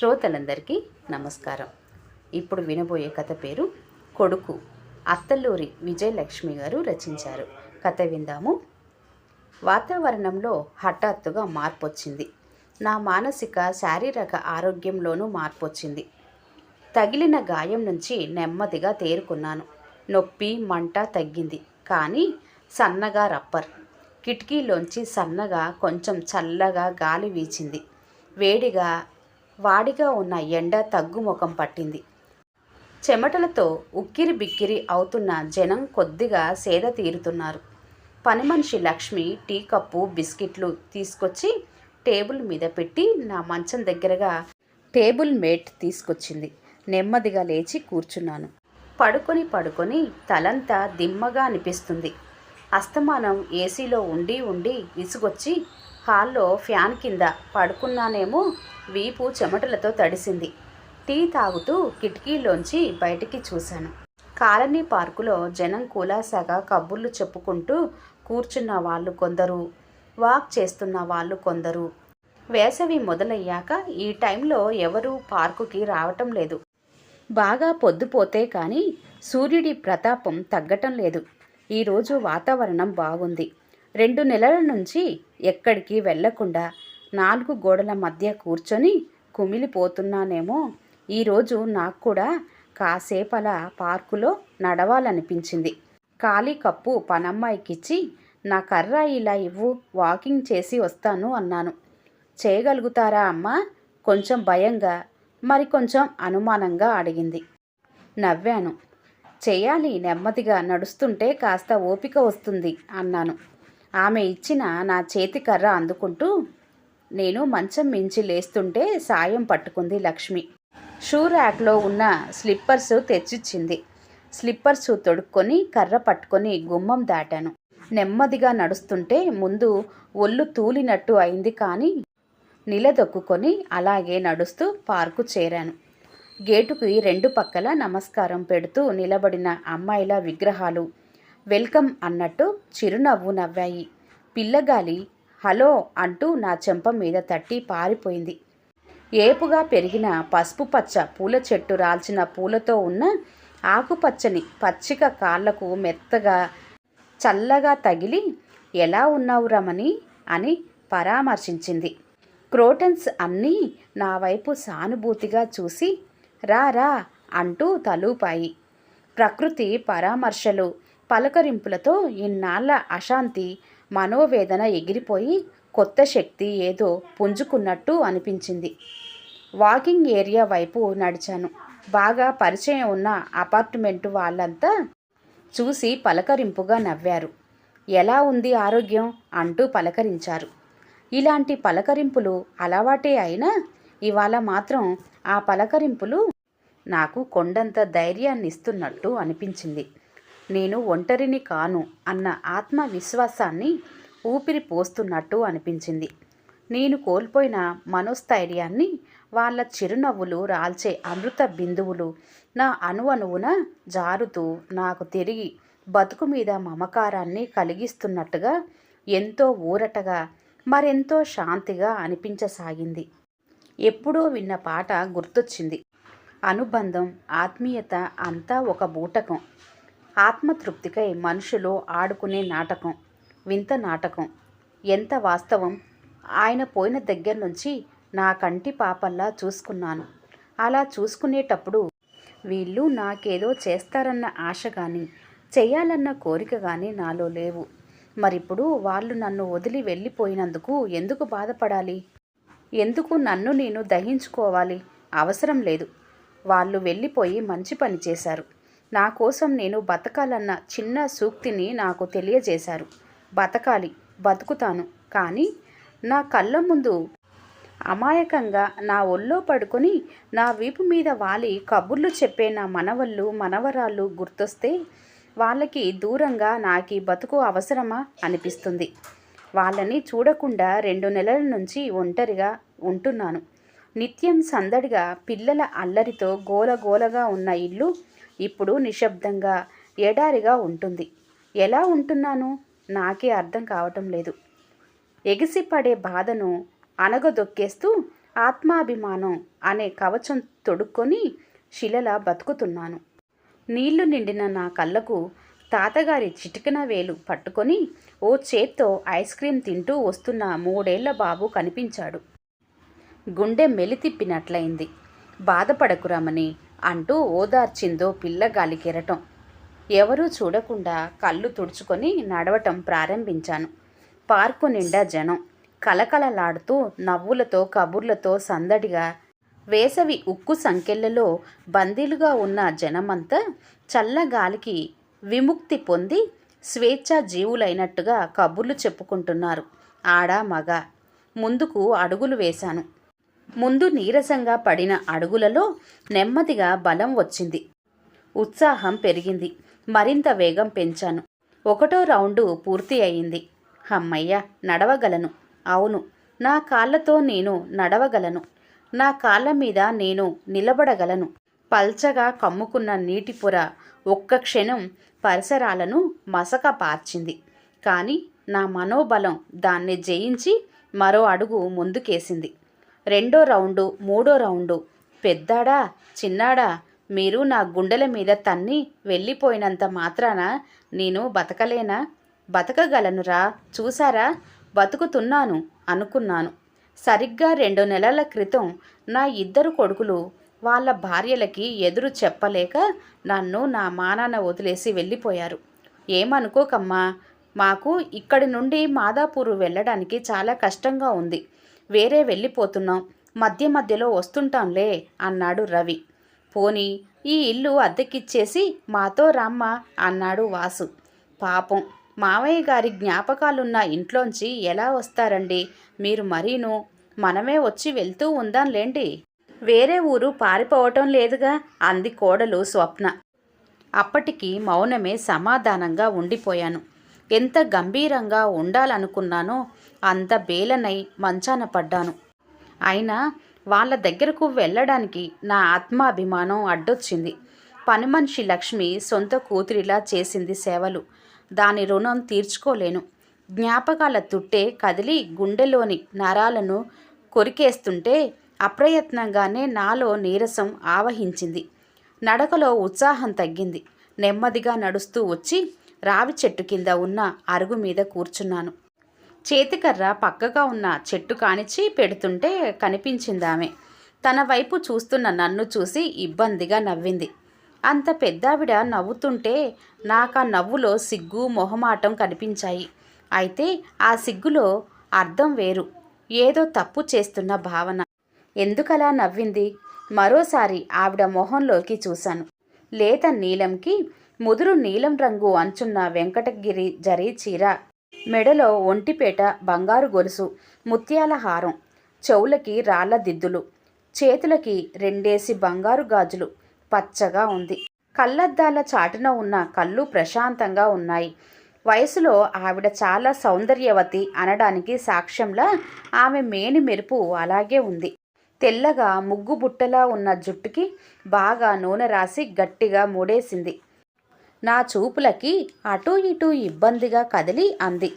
శ్రోతలందరికీ నమస్కారం. ఇప్పుడు వినబోయే కథ పేరు కొడుకు అత్తల్లూరి విజయలక్ష్మి గారు రచించారు. కథ విందాము. వాతావరణంలో హఠాత్తుగా మార్పు వచ్చింది నా మానసిక శారీరక ఆరోగ్యంలోనూ మార్పు వచ్చింది తగిలిన గాయం నుంచి నెమ్మదిగా తేరుకున్నాను. నొప్పి మంట తగ్గింది. కానీ సన్నగా రప్పర్. కిటికీలోంచి సన్నగా కొంచెం చల్లగా గాలి వీచింది. వేడిగా వాడిగా ఉన్న ఎండ తగ్గుముఖం పట్టింది. చెమటలతో ఉక్కిరి బిక్కిరి అవుతున్న జనం కొద్దిగా సేద తీరుతున్నారు. పని మనిషి లక్ష్మి టీ కప్పు బిస్కెట్లు తీసుకొచ్చి టేబుల్ మీద పెట్టి నా మంచం దగ్గరగా టేబుల్ మేట్ తీసుకొచ్చింది. నెమ్మదిగా లేచి కూర్చున్నాను. పడుకొని పడుకొని తలంతా దిమ్మగా అనిపిస్తుంది. అస్తమానం ఏసీలో ఉండి ఉండి విసుగొచ్చి హాల్లో ఫ్యాన్ కింద పడుకున్నానేమో వీపు చెమటలతో తడిసింది. టీ తాగుతూ కిటికీలోంచి బయటికి చూశాను. కాలనీ పార్కులో జనం కూలాసాగా కబుర్లు చెప్పుకుంటూ కూర్చున్న వాళ్ళు కొందరు వాక్ చేస్తున్న వాళ్ళు కొందరు. వేసవి మొదలయ్యాక ఈ టైంలో ఎవరూ పార్కుకి రావటం లేదు. బాగా పొద్దుపోతే కానీ సూర్యుడి ప్రతాపం తగ్గటం లేదు. ఈరోజు వాతావరణం బాగుంది. రెండు నెలల నుంచి ఎక్కడికి వెళ్ళకుండా నాలుగు గోడల మధ్య కూర్చొని కుమిలిపోతున్నానేమో. ఈరోజు నాకు కూడా కాసేపలా పార్కులో నడవాలనిపించింది. ఖాళీ కప్పు పనమ్మాయికిచ్చి నా కర్ర ఇలా ఇవ్వు వాకింగ్ చేసి వస్తాను అన్నాను. చేయగలుగుతారా అమ్మా? కొంచెం భయంగా మరి కొంచెం అనుమానంగా అడిగింది. నవ్వాను. చేయాలి నెమ్మదిగా నడుస్తుంటే కాస్త ఓపిక వస్తుంది అన్నాను. ఆమె ఇచ్చిన నా చేతి కర్ర అందుకుంటూ నేను మంచం మించి లేస్తుంటే సాయం పట్టుకుంది లక్ష్మి. షూ ర్యాక్లో ఉన్న స్లిప్పర్స్ తెచ్చిచ్చింది. స్లిప్పర్స్ తొడుక్కొని కర్ర పట్టుకొని గుమ్మం దాటాను. నెమ్మదిగా నడుస్తుంటే ముందు ఒళ్ళు తూలినట్టు అయింది కానీ నిలదొక్కుకొని అలాగే నడుస్తూ పార్కు చేరాను. గేటుకి రెండు పక్కల నమస్కారం పెడుతూ నిలబడిన అమ్మాయిల విగ్రహాలు వెల్కమ్ అన్నట్టు చిరునవ్వు నవ్వాయి. పిల్లగాలి హలో అంటూ నా చెంప మీద తట్టి పారిపోయింది. ఏపుగా పెరిగిన పసుపు పచ్చ పూల చెట్టు రాల్చిన పూలతో ఉన్న ఆకుపచ్చని పచ్చిక కాళ్ళకు మెత్తగా చల్లగా తగిలి ఎలా ఉన్నావు రమణి? అని పరామర్శించింది. క్రోటన్స్ అన్నీ నా వైపు సానుభూతిగా చూసి రా రా అంటూ తలూపాయి. ప్రకృతి పరామర్శలు పలకరింపులతో ఇన్నాళ్ళ అశాంతి మనోవేదన ఎగిరిపోయి కొత్త శక్తి ఏదో పుంజుకున్నట్టు అనిపించింది. వాకింగ్ ఏరియా వైపు నడిచాను. బాగా పరిచయం ఉన్న అపార్ట్మెంట్ వాళ్ళంతా చూసి పలకరింపుగా నవ్వారు. ఎలా ఉంది ఆరోగ్యం? అంటూ పలకరించారు. ఇలాంటి పలకరింపులు అలవాటే అయినా ఇవాళ మాత్రం ఆ పలకరింపులు నాకు కొండంత ధైర్యాన్ని ఇస్తున్నట్టు అనిపించింది. నేను ఒంటరిని కాను అన్న ఆత్మవిశ్వాసాన్ని ఊపిరి పోస్తున్నట్టు అనిపించింది. నేను కోల్పోయిన మనోస్థైర్యాన్ని వాళ్ళ చిరునవ్వులు రాల్చే అమృత బిందువులు నా అణువణువున జారుతూ నాకు తిరిగి బతుకు మీద మమకారాన్ని కలిగిస్తున్నట్టుగా ఎంతో ఊరటగా మరెంతో శాంతిగా అనిపించసాగింది. ఎప్పుడో విన్న పాట గుర్తొచ్చింది. అనుబంధం ఆత్మీయత అంతా ఒక బూటకం. ఆత్మతృప్తికై మనుషులు ఆడుకునే నాటకం వింత నాటకం. ఎంత వాస్తవం? ఆయన పోయిన దగ్గర నుంచి నా కంటి పాపల్లా చూసుకున్నాను. అలా చూసుకునేటప్పుడు వీళ్ళు నాకేదో చేస్తారన్న ఆశ కానీ చేయాలన్న కోరిక కానీ నాలో లేవు. మరిప్పుడు వాళ్ళు నన్ను వదిలి వెళ్ళిపోయినందుకు ఎందుకు బాధపడాలి? ఎందుకు నన్ను నేను దహించుకోవాలి? అవసరం లేదు. వాళ్ళు వెళ్ళిపోయి మంచి పని చేశారు. నా కోసం నేను బతకాలన్న చిన్న సూక్తిని నాకు తెలియజేశారు. బతకాలి బతుకుతాను. కానీ నా కళ్ళ ముందు అమాయకంగా నా ఒళ్ళో పడుకొని నా వీపు మీద వాలి కబుర్లు చెప్పే నా మనవళ్ళు మనవరాళ్ళు గుర్తొస్తే వాళ్ళకి దూరంగా నాకు బతుకు అవసరమా అనిపిస్తుంది. వాళ్ళని చూడకుండా రెండు నెలల నుంచి ఒంటరిగా ఉంటున్నాను. నిత్యం సందడిగా పిల్లల అల్లరితో గోలగోలగా ఉన్న ఇల్లు ఇప్పుడు నిశ్శబ్దంగా ఎడారిగా ఉంటుంది. ఎలా ఉంటున్నాను? నాకే అర్థం కావటం లేదు. ఎగిసిపడే బాధను అణగదొక్కేస్తూ ఆత్మాభిమానం అనే కవచం తొడుక్కొని శిలలా బతుకుతున్నాను. నీళ్ళు నిండిన నా కళ్ళకు తాతగారి చిటికన వేలు పట్టుకొని ఓ చేత్తో ఐస్ క్రీం తింటూ వస్తున్న మూడేళ్ళ బాబు కనిపించాడు. గుండె మెలితిప్పినట్లయింది. బాధపడకురామని అంటూ ఓదార్చిందో పిల్లగాలి కెరటం. ఎవరూ చూడకుండా కళ్ళు తుడుచుకొని నడవటం ప్రారంభించాను. పార్కు నిండా జనం కలకలలాడుతూ నవ్వులతో కబుర్లతో సందడిగా వేసవి ఉక్కు సంకెళ్ళలో బందీలుగా ఉన్న జనమంతా చల్లగాలికి విముక్తి పొంది స్వేచ్ఛా జీవులైనట్టుగా కబుర్లు చెప్పుకుంటున్నారు. ఆడ మగ. ముందుకు అడుగులు వేశాను. ముందు నీరసంగా పడిన అడుగులలో నెమ్మదిగా బలం వచ్చింది. ఉత్సాహం పెరిగింది. మరింత వేగం పెంచాను. ఒకటో రౌండు పూర్తి అయింది. అమ్మయ్య నడవగలను. అవును నా కాళ్ళతో నేను నడవగలను. నా కాళ్ళ మీద నేను నిలబడగలను. పల్చగా కమ్ముకున్న నీటి పొర ఒక్క క్షణం పరిసరాలను మసక పార్చింది. కానీ నా మనోబలం దాన్ని జయించి మరో అడుగు ముందుకేసింది. రెండో రౌండు మూడో రౌండు. పెద్దాడా చిన్నాడా మీరు నా గుండెల మీద తన్ని వెళ్ళిపోయినంత మాత్రాన నేను బతకలేనా? బతకగలనురా చూసారా బతుకుతున్నాను అనుకున్నాను. సరిగ్గా రెండు నెలల క్రితం నా ఇద్దరు కొడుకులు వాళ్ళ భార్యలకి ఎదురు చెప్పలేక నన్ను నా మానాన వదిలేసి వెళ్ళిపోయారు. ఏమనుకోకమ్మా మాకు ఇక్కడి నుండి మాదాపూర్ వెళ్ళడానికి చాలా కష్టంగా ఉంది. వేరే వెళ్ళిపోతున్నాం మధ్య మధ్యలో వస్తుంటాంలే అన్నాడు రవి. పోనీ ఈ ఇల్లు అద్దెకిచ్చేసి మాతో రామ్మ అన్నాడు వాసు. పాపం మావయ్య గారి జ్ఞాపకాలున్న ఇంట్లోంచి ఎలా వస్తారండి? మీరు మరీను మనమే వచ్చి వెళ్తూ ఉందాంలేండి? వేరే ఊరు పారిపోవటం లేదుగా అంది కోడలు స్వప్న. అప్పటికి మౌనమే సమాధానంగా ఉండిపోయాను. ఎంత గంభీరంగా ఉండాలనుకున్నానో అంత బేలనై మంచాన పడ్డాను. అయినా వాళ్ళ దగ్గరకు వెళ్ళడానికి నా ఆత్మాభిమానం అడ్డొచ్చింది. పని మనిషి లక్ష్మి సొంత కూతురిలా చేసింది సేవలు. దాని రుణం తీర్చుకోలేను. జ్ఞాపకాల తుట్టే కదిలి గుండెలోని నరాలను కొరికేస్తుంటే అప్రయత్నంగానే నాలో నీరసం ఆవహించింది. నడకలో ఉత్సాహం తగ్గింది. నెమ్మదిగా నడుస్తూ వచ్చి రావి చెట్టు కింద ఉన్న అరుగు మీద కూర్చున్నాను. చేతికర్ర పక్కగా ఉన్న చెట్టు కానిచ్చి పెడుతుంటే కనిపించిందామె. తన వైపు చూస్తున్న నన్ను చూసి ఇబ్బందిగా నవ్వింది. అంత పెద్దావిడ నవ్వుతుంటే నాకు ఆ నవ్వులో సిగ్గు మొహమాటం కనిపించాయి. అయితే ఆ సిగ్గులో అర్థం వేరు. ఏదో తప్పు చేస్తున్న భావన. ఎందుకలా నవ్వింది? మరోసారి ఆవిడ మొహంలోకి చూశాను. లేత నీలంకి ముదురు నీలం రంగు అంచున్న వెంకటగిరి జరీ చీర మెడలో ఒంటిపేట బంగారు గొలుసు ముత్యాల హారం చెవులకి రాళ్ళ దిద్దులు చేతులకి రెండేసి బంగారు గాజులు పచ్చగా ఉంది. కళ్ళద్దాల చాటున ఉన్న కళ్ళు ప్రశాంతంగా ఉన్నాయి. వయసులో ఆవిడ చాలా సౌందర్యవతి అనడానికి సాక్ష్యంలా ఆమె మేని మెరుపు అలాగే ఉంది. తెల్లగా ముగ్గు బుట్టలా ఉన్న జుట్టుకి బాగా నూనె రాసి గట్టిగా మూడేసింది. నా చూపులకి అటూ ఇటూ ఇబ్బందిగా కదిలి అంది.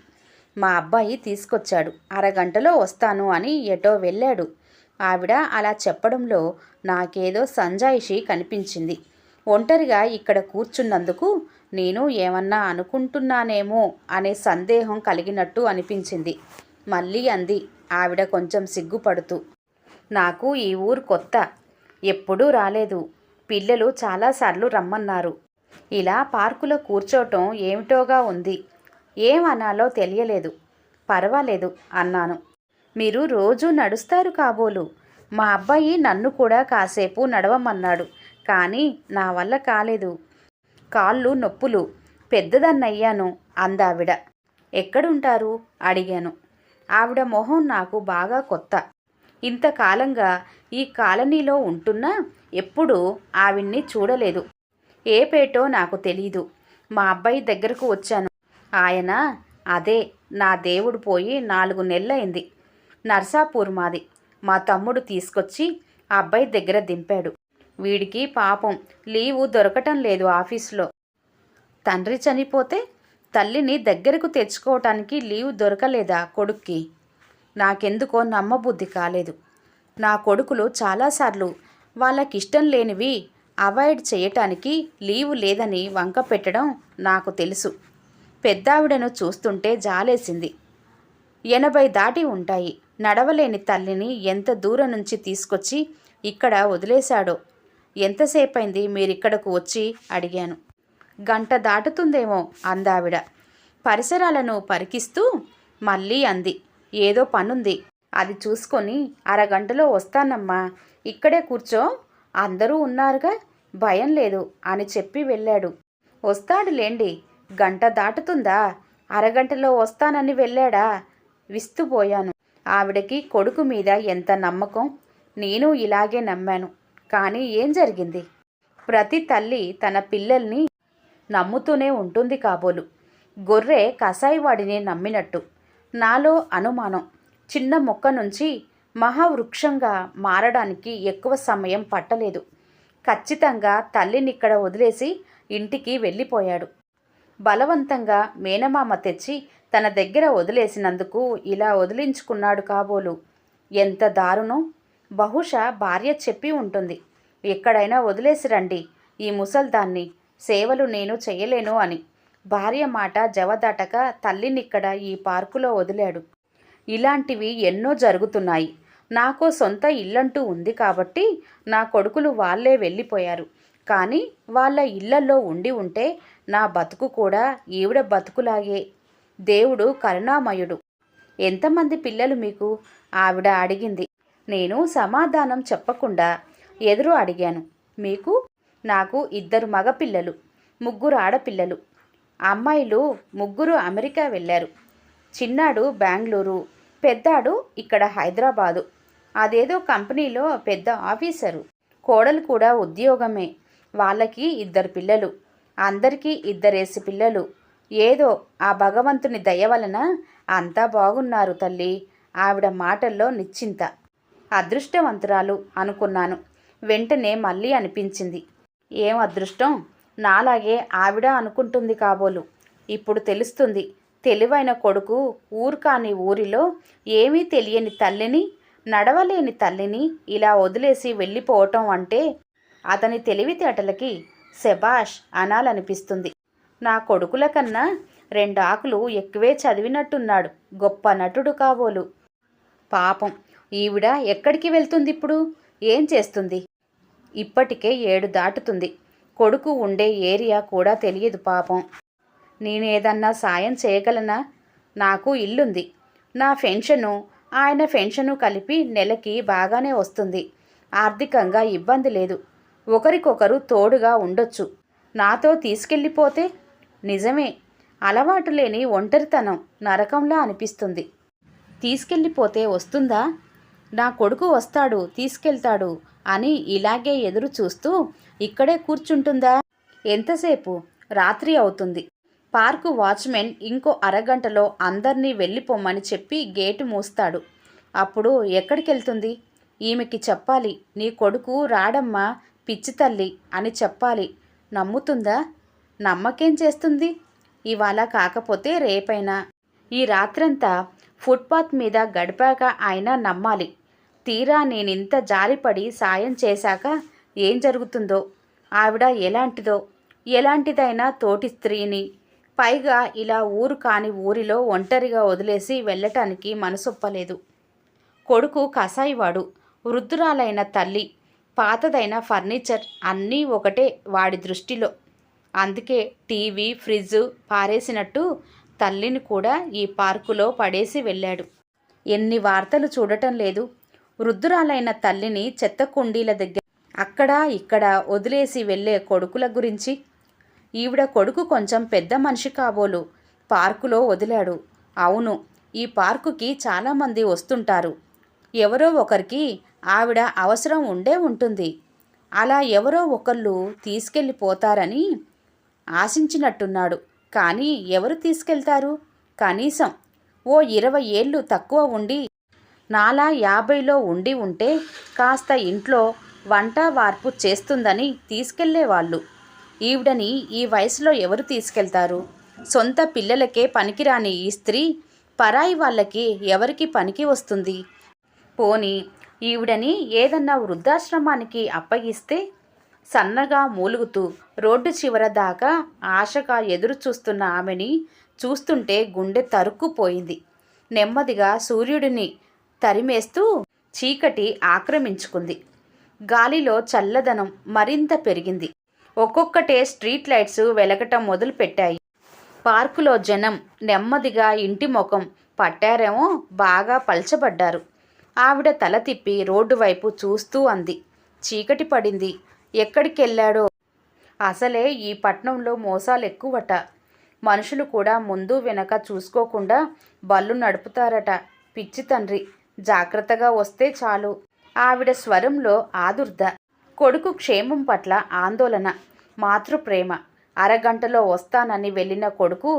మా అబ్బాయి తీసుకొచ్చాడు. అరగంటలో వస్తాను అని ఎటో వెళ్ళాడు. ఆవిడ అలా చెప్పడంలో నాకేదో సంజాయిషి కనిపించింది. ఒంటరిగా ఇక్కడ కూర్చున్నందుకు నేను ఏమన్నా అనుకుంటున్నానేమో అనే సందేహం కలిగినట్టు అనిపించింది. మళ్ళీ అంది. ఆవిడ కొంచెం సిగ్గుపడుతూ. నాకు ఈ ఊరు కొత్త. ఎప్పుడూ రాలేదు. పిల్లలు చాలాసార్లు రమ్మన్నారు. ఇలా పార్కులో కూర్చోవటం ఏమిటోగా ఉంది. ఏమనాలో తెలియలేదు. పర్వాలేదు అన్నాను. మీరు రోజూ నడుస్తారు కాబోలు. మా అబ్బాయి నన్ను కూడా కాసేపు నడవమన్నాడు. కానీ నా వల్ల కాలేదు. కాళ్ళు నొప్పులు. పెద్దదన్నయ్యాను అందావిడ. ఎక్కడుంటారు? అడిగాను. ఆవిడ మొహం నాకు బాగా కొత్త. ఇంతకాలంగా ఈ కాలనీలో ఉంటున్నా? ఎప్పుడూ ఆవిడ్ని చూడలేదు. ఏ పేటో నాకు తెలీదు. మా అబ్బాయి దగ్గరకు వచ్చాను. ఆయన అదే నా దేవుడు పోయి నాలుగు నెలలైంది. నర్సాపూర్ మాది. మా తమ్ముడు తీసుకొచ్చి ఆ అబ్బాయి దగ్గర దింపాడు. వీడికి పాపం లీవు దొరకటం లేదు ఆఫీసులో. తండ్రి చనిపోతే తల్లిని దగ్గరకు తెచ్చుకోవటానికి లీవ్ దొరకలేదా కొడుక్కి? నాకెందుకో నమ్మబుద్ధి కాలేదు. నా కొడుకులు చాలాసార్లు వాళ్ళకిష్టం లేనివి అవాయిడ్ చేయటానికి లీవు లేదని వంక పెట్టడం నాకు తెలుసు. పెద్దావిడను చూస్తుంటే జాలేసింది. ఎనభై దాటి ఉంటాయి. నడవలేని తల్లిని ఎంత దూరం నుంచి తీసుకొచ్చి ఇక్కడ వదిలేశాడో? ఎంతసేపైంది మీరిక్కడకు వచ్చి? అడిగాను. గంట దాటుతుందేమో అందావిడ. పరిసరాలను పరికిస్తూ మళ్ళీ అంది. ఏదో పనుంది. అది చూసుకొని అరగంటలో వస్తానమ్మా. ఇక్కడే కూర్చో. అందరూ ఉన్నారుగా? భయం లేదు అని చెప్పి వెళ్ళాడు. వస్తాడులేండి గంట దాటుతుందా? అరగంటలో వస్తానని వెళ్ళాడా? విస్తుపోయాను ఆవిడకి కొడుకు మీద ఎంత నమ్మకం? నేను ఇలాగే నమ్మాను. కానీ ఏం జరిగింది? ప్రతి తల్లి తన పిల్లల్ని నమ్ముతూనే ఉంటుంది కాబోలు. గొర్రె కసాయివాడిని నమ్మినట్టు. నాలో అనుమానం. చిన్న మొక్క నుంచి మహావృక్షంగా మారడానికి ఎక్కువ సమయం పట్టలేదు. ఖచ్చితంగా తల్లినిక్కడ వదిలేసి ఇంటికి వెళ్ళిపోయాడు. బలవంతంగా మేనమామ తెచ్చి తన దగ్గర వదిలేసినందుకు ఇలా వదిలించుకున్నాడు కాబోలు. ఎంత దారుణం! బహుశా భార్య చెప్పి ఉంటుంది ఎక్కడైనా వదిలేసి రండి. ఈ ముసల్దాన్ని సేవలు నేను చేయలేను అని. భార్య మాట జవదాటక తల్లినిక్కడ ఈ పార్కులో వదిలాడు. ఇలాంటివి ఎన్నో జరుగుతున్నాయి. నాకు సొంత ఇల్లంటూ ఉంది కాబట్టి నా కొడుకులు వాళ్ళే వెళ్ళిపోయారు. కానీ వాళ్ళ ఇళ్ళలో ఉండి ఉంటే నా బతుకు కూడా ఈవిడ బతుకులాగే. దేవుడు కరుణామయుడు. ఎంతమంది పిల్లలు మీకు? ఆవిడ అడిగింది. నేను సమాధానం చెప్పకుండా ఎదురు అడిగాను. మీకు? నాకు ఇద్దరు మగపిల్లలు ముగ్గురు ఆడపిల్లలు. అమ్మాయిలు ముగ్గురు అమెరికా వెళ్ళారు. చిన్నాడు బెంగళూరు. పెద్దాడు ఇక్కడ హైదరాబాదు. అదేదో కంపెనీలో పెద్ద ఆఫీసరు. కోడలు కూడా ఉద్యోగమే. వాళ్ళకి ఇద్దరు పిల్లలు. అందరికీ ఇద్దరేసి పిల్లలు. ఏదో ఆ భగవంతుని దయ వలన అంతా బాగున్నారు తల్లి. ఆవిడ మాటల్లో నిశ్చింత. అదృష్టవంతురాలు అనుకున్నాను. వెంటనే మళ్ళీ అనిపించింది. ఏం అదృష్టం? నాలాగే ఆవిడ అనుకుంటుంది కాబోలు. ఇప్పుడు తెలుస్తుంది. తెలివైన కొడుకు ఊరు కాని ఊరిలో ఏమీ తెలియని తల్లిని నడవలేని తల్లిని ఇలా వదిలేసి వెళ్ళిపోవటం అంటే అతని తెలివితేటలకి శబాష్ అనాలనిపిస్తుంది. నా కొడుకుల కన్నా రెండు ఆకులు ఎక్కువే చదివినట్టున్నాడు. గొప్ప నటుడు కాబోలు. పాపం ఈవిడ ఎక్కడికి వెళ్తుంది ఇప్పుడు? ఏం చేస్తుంది? ఇప్పటికే ఏడు దాటుతుంది. కొడుకు ఉండే ఏరియా కూడా తెలియదు పాపం. నేను ఏదన్నా సాయం చేయగలనా? నాకు ఇల్లుంది. నా పెన్షను ఆయన పెన్షను కలిపి నెలకి బాగానే వస్తుంది. ఆర్థికంగా ఇబ్బంది లేదు. ఒకరికొకరు తోడుగా ఉండొచ్చు. నాతో తీసుకెళ్ళిపోతే? నిజమే. అలవాటు లేని ఒంటరితనం నరకంలా అనిపిస్తుంది. తీసుకెళ్ళిపోతే వస్తుందా? నా కొడుకు వస్తాడు తీసుకెళ్తాడు అని ఇలాగే ఎదురు చూస్తూ ఇక్కడే కూర్చుంటుందా? ఎంతసేపు? రాత్రి అవుతుంది. పార్కు వాచ్మెన్ ఇంకో అరగంటలో అందర్నీ వెళ్ళిపోమ్మని చెప్పి గేటు మూస్తాడు. అప్పుడు ఎక్కడికి వెళ్తుంది ఈమెకి చెప్పాలి నీ కొడుకు రాడమ్మా పిచ్చి తల్లి అని చెప్పాలి. నమ్ముతుందా? నమ్మకేం చేస్తుంది? ఇవాళ కాకపోతే రేపైనా. ఈ రాత్రంతా ఫుట్పాత్ మీద గడిపాక ఆయన నమ్మాలి. తీరా నేనింత జాలిపడి సాయం చేశాక ఏం జరుగుతుందో? ఆవిడ ఎలాంటిదో? ఎలాంటిదైనా తోటి స్త్రీని పైగా ఇలా ఊరు కాని ఊరిలో ఒంటరిగా వదిలేసి వెళ్ళటానికి మనసొప్పలేదు. కొడుకు కసాయివాడు వృద్ధురాలైన తల్లి పాతదైన ఫర్నిచర్ అన్నీ ఒకటే వాడి దృష్టిలో. అందుకే టీవీ ఫ్రిడ్జ్ పారేసినట్టు తల్లిని కూడా ఈ పార్కులో పడేసి వెళ్ళాడు. ఎన్ని వార్తలు చూడటం లేదు. వృద్ధురాలైన తల్లిని చెత్త కుండీల దగ్గర అక్కడ ఇక్కడ వదిలేసి వెళ్ళే కొడుకుల గురించి ఈవిడ కొడుకు కొంచెం పెద్ద మనిషి కాబోలు. పార్కులో వదిలాడు. అవును ఈ పార్కుకి చాలామంది వస్తుంటారు. ఎవరో ఒకరికి ఆవిడ అవసరం ఉండే ఉంటుంది. అలా ఎవరో ఒకళ్ళు తీసుకెళ్ళిపోతారని ఆశించినట్టున్నాడు. కానీ ఎవరు తీసుకెళ్తారు? కనీసం ఓ ఇరవై ఏళ్ళు తక్కువ ఉండి నాలా యాభైలో ఉండి ఉంటే కాస్త ఇంట్లో వంట వార్పు చేస్తుందని తీసుకెళ్ళేవాళ్ళు. ఈవిడని ఈ వయసులో ఎవరు తీసుకెళ్తారు? సొంత పిల్లలకే పనికిరాని ఈ స్త్రీ పరాయి వాళ్ళకి ఎవరికి పనికి వస్తుంది? పోని ఈవిడని ఏదన్నా వృద్ధాశ్రమానికి అప్పగిస్తే సన్నగా మూలుగుతూ రోడ్డు చివర దాకా ఆశగా ఎదురు చూస్తున్న ఆమెని చూస్తుంటే గుండె తరుక్కుపోయింది. నెమ్మదిగా సూర్యుడిని తరిమేస్తూ చీకటి ఆక్రమించుకుంది. గాలిలో చల్లదనం మరింత పెరిగింది. ఒక్కొక్కటే స్ట్రీట్ లైట్స్ వెలగటం మొదలుపెట్టాయి. పార్కులో జనం నెమ్మదిగా ఇంటి ముఖం పట్టారేమో బాగా పల్చబడ్డారు. ఆవిడ తల తిప్పి రోడ్డు వైపు చూస్తూ అంది. చీకటి పడింది. ఎక్కడికెళ్ళాడో? అసలే ఈ పట్నంలో మోసాలు ఎక్కువట. మనుషులు కూడా ముందు వెనక చూసుకోకుండా బళ్ళు నడుపుతారట. పిచ్చి తండ్రి జాగ్రత్తగా వస్తే చాలు. ఆవిడ స్వరంలో ఆదుర్ద కొడుకు క్షేమం పట్ల ఆందోళన మాతృప్రేమ. అరగంటలో వస్తానని వెళ్ళిన కొడుకు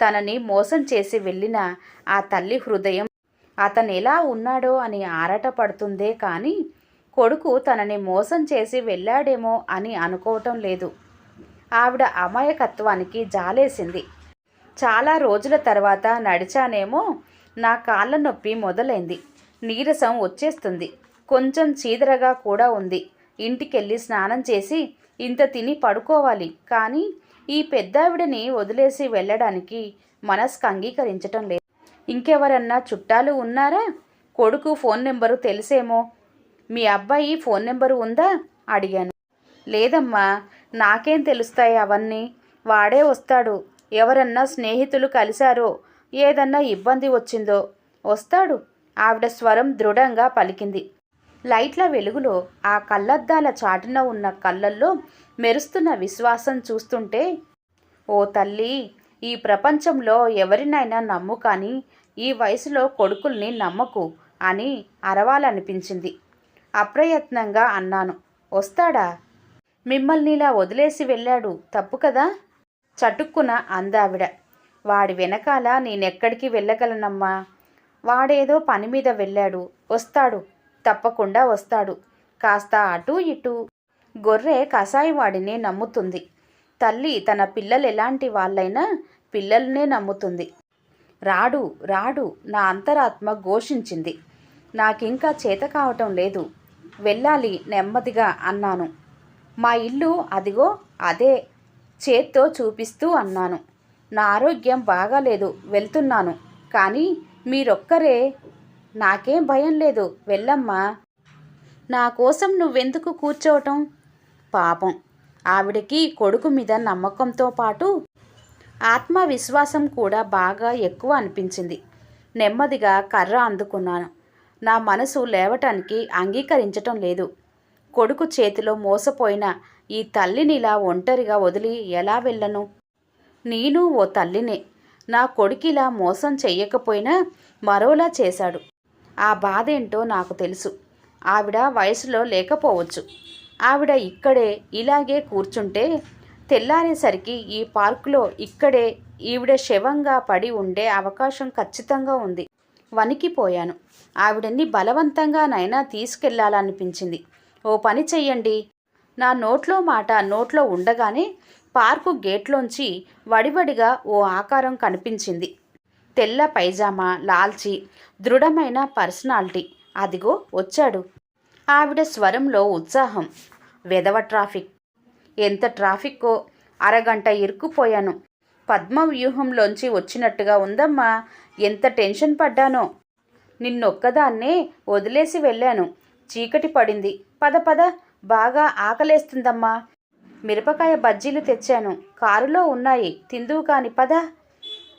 తనని మోసం చేసి వెళ్ళిన ఆ తల్లి హృదయం అతను ఎలా ఉన్నాడో అని ఆరాటపడుతుందే కానీ కొడుకు తనని మోసం చేసి వెళ్ళాడేమో అని అనుకోవటం లేదు. ఆవిడ అమాయకత్వానికి జాలేసింది. చాలా రోజుల తర్వాత నడిచానేమో నా కాళ్ళ నొప్పి మొదలైంది. నీరసం వచ్చేస్తుంది. కొంచెం చీదరగా కూడా ఉంది. ఇంటికెళ్ళి స్నానం చేసి ఇంత తిని పడుకోవాలి. కానీ ఈ పెద్దావిడని వదిలేసి వెళ్ళడానికి మనస్కు అంగీకరించటం లేదు. ఇంకెవరన్నా చుట్టాలు ఉన్నారా? కొడుకు ఫోన్ నెంబరు తెలిసేమో? మీ అబ్బాయి ఫోన్ నెంబరు ఉందా? అడిగాను. లేదమ్మా నాకేం తెలుస్తాయి అవన్నీ? వాడే వస్తాడు. ఎవరన్నా స్నేహితులు కలిశారో ఏదన్నా ఇబ్బంది వచ్చిందో వస్తాడు. ఆవిడ స్వరం దృఢంగా పలికింది. లైట్ల వెలుగులో ఆ కళ్ళద్దాల చాటున ఉన్న కళ్ళల్లో మెరుస్తున్న విశ్వాసం చూస్తుంటే ఓ తల్లి! ఈ ప్రపంచంలో ఎవరినైనా నమ్ము కానీ ఈ వయసులో కొడుకుల్ని నమ్మకు అని అరవాలనిపించింది. అప్రయత్నంగా అన్నాను. వస్తాడా? మిమ్మల్ని ఇలా వదిలేసి వెళ్ళాడు తప్పు కదా? చటుక్కున అందావిడ. వాడి వెనకాల నేనెక్కడికి వెళ్ళగలనమ్మా? వాడేదో పని మీద వెళ్ళాడు. వస్తాడు. తప్పకుండా వస్తాడు. కాస్త అటు ఇటు గొర్రె కషాయవాడినే నమ్ముతుంది. తల్లి తన పిల్లలు ఎలాంటి వాళ్ళైనా పిల్లల్నే నమ్ముతుంది. రాడు రాడు నా అంతరాత్మ ఘోషించింది. నాకింకా చేత కావటం లేదు. వెళ్ళాలి నెమ్మదిగా అన్నాను. మా ఇల్లు అదిగో అదే చేత్తో చూపిస్తూ అన్నాను. నా ఆరోగ్యం బాగాలేదు వెళ్తున్నాను. కానీ మీరొక్కరే నాకేం భయం లేదు. వెళ్ళమ్మా. నా కోసం నువ్వెందుకు కూర్చోవటం? పాపం. ఆవిడకి కొడుకు మీద నమ్మకంతో పాటు ఆత్మవిశ్వాసం కూడా బాగా ఎక్కువ అనిపించింది. నెమ్మదిగా కర్ర అందుకున్నాను. నా మనసు లేవటానికి అంగీకరించటం లేదు. కొడుకు చేతిలో మోసపోయిన ఈ తల్లినిలా ఒంటరిగా వదిలి ఎలా వెళ్ళను? నేను ఓ తల్లినే. నా కొడుకిలా మోసం చెయ్యకపోయినా మరోలా చేశాడు. ఆ బాధ ఏంటో నాకు తెలుసు. ఆవిడ వయసులో లేకపోవచ్చు. ఆవిడ ఇక్కడే ఇలాగే కూర్చుంటే తెల్లారేసరికి ఈ పార్కులో ఇక్కడే ఈవిడ శవంగా పడి ఉండే అవకాశం ఖచ్చితంగా ఉంది. వణికిపోయాను. ఆవిడని బలవంతంగానైనా తీసుకెళ్ళాలనిపించింది. ఓ పని చెయ్యండి. నా నోట్లో మాట నోట్లో ఉండగానే పార్కు గేట్లోంచి వడివడిగా ఓ ఆకారం కనిపించింది. తెల్ల పైజామా లాల్చి దృఢమైన పర్సనాలిటీ. అదిగో వచ్చాడు. ఆవిడ స్వరంలో ఉత్సాహం. వెదవ ట్రాఫిక్. ఎంత ట్రాఫిక్కో? అరగంట ఇరుక్కుపోయాను. పద్మ వ్యూహంలోంచి వచ్చినట్టుగా ఉందమ్మా. ఎంత టెన్షన్ పడ్డానో. నిన్నొక్కదాన్నే వదిలేసి వెళ్ళాను. చీకటి పడింది. పద పద. బాగా ఆకలేస్తుందమ్మా. మిరపకాయ బజ్జీలు తెచ్చాను. కారులో ఉన్నాయి. తిందువు కాని పద.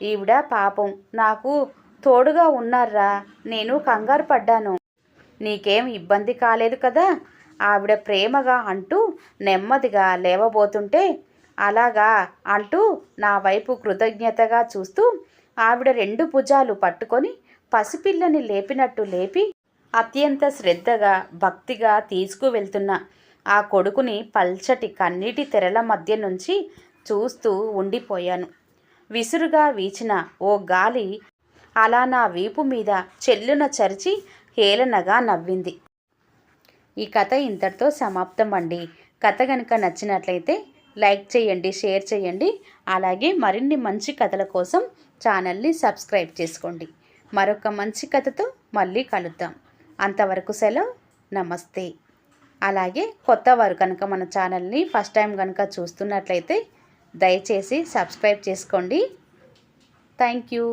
ఈవిడ పాపం. నాకు తోడుగా ఉన్నారా నేను కంగారు పడ్డాను. నీకేం ఇబ్బంది కాలేదు కదా? ఆవిడ ప్రేమగా అంటూ నెమ్మదిగా లేవబోతుంటే అలాగా అంటూ నా వైపు కృతజ్ఞతగా చూస్తూ ఆవిడ రెండు భుజాలు పట్టుకొని పసిపిల్లని లేపినట్టు లేపి అత్యంత శ్రద్ధగా భక్తిగా తీసుకువెళ్తున్న ఆ కొడుకుని పల్చటి కన్నీటి తెరల మధ్య నుంచి చూస్తూ ఉండిపోయాను. విసురుగా వీచిన ఓ గాలి అలా నా వీపు మీద చెల్లున చరిచి హేళనగా నవ్వింది. ఈ కథ ఇంతటితో సమాప్తం అండి. కథ కనుక నచ్చినట్లయితే లైక్ చేయండి షేర్ చేయండి. అలాగే మరిన్ని మంచి కథల కోసం ఛానల్ని సబ్స్క్రైబ్ చేసుకోండి. మరొక మంచి కథతో మళ్ళీ కలుద్దాం. అంతవరకు సెలవు. నమస్తే. అలాగే కొత్త వారు కనుక మన ఛానల్ని ఫస్ట్ టైం కనుక చూస్తున్నట్లయితే దయచేసి సబ్స్క్రైబ్ చేసుకోండి. Thank you.